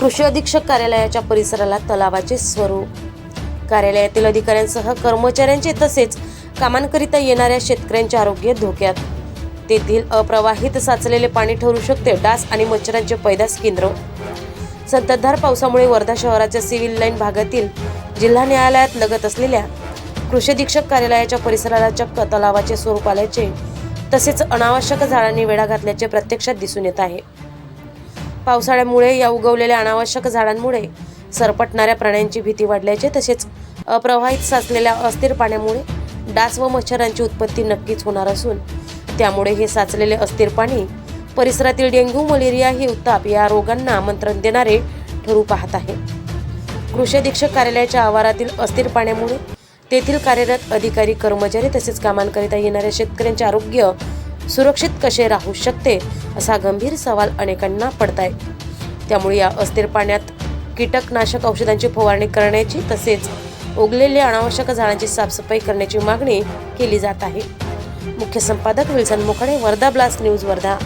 कृषी अधीक्षक कार्यालयाच्या परिसराला तलावाचे स्वरूप. कार्यालयातील अधिकाऱ्यांसह कर्मचाऱ्यांचे तसेच कामांकरिता येणाऱ्या शेतकऱ्यांचे आरोग्य धोक्यात. तेथील अप्रवाहित साचलेले पाणी ठरू शकते डास आणि मच्छरांचे पैदास केंद्र. संततधार पावसामुळे वर्धा शहराच्या सिव्हिल लाईन भागातील जिल्हा न्यायालयात लगत असलेल्या कृषी अधीक्षक कार्यालयाच्या परिसराला चक्क तलावाचे स्वरूप आल्याचे तसेच अनावश्यक झाडांनी वेढा घातल्याचे प्रत्यक्षात दिसून येत आहे. पावसाळ्यामुळे या उगवलेल्या अनावश्यक झाडांमुळे सरपटणाऱ्या प्राण्यांची भीती वाढल्याचे तसेच अप्रवाहित साचलेल्या अस्थिर पाण्यामुळे डास व मच्छरांची उत्पत्ती नक्कीच होणार असून त्यामुळे हे साचलेले अस्थिर पाणी परिसरातील डेंग्यू मलेरिया ही उत्ताप या रोगांना आमंत्रण देणारे ठरू पाहत आहे. कृषी अधीक्षक कार्यालयाच्या आवारातील अस्थिर पाण्यामुळे तेथील कार्यरत अधिकारी कर्मचारी तसेच कामांकरिता येणाऱ्या शेतकऱ्यांचे आरोग्य सुरक्षित कसे राहू शकते असा गंभीर सवाल अनेकांना पडताय. त्यामुळे या अस्थिर पाण्यात कीटकनाशक औषधांची फवारणी करण्याची तसेच उगलेल्या अनावश्यक झाडांची साफसफाई करण्याची मागणी केली जात आहे. मुख्य संपादक Wilson Mokhade Wardha blast news Wardha.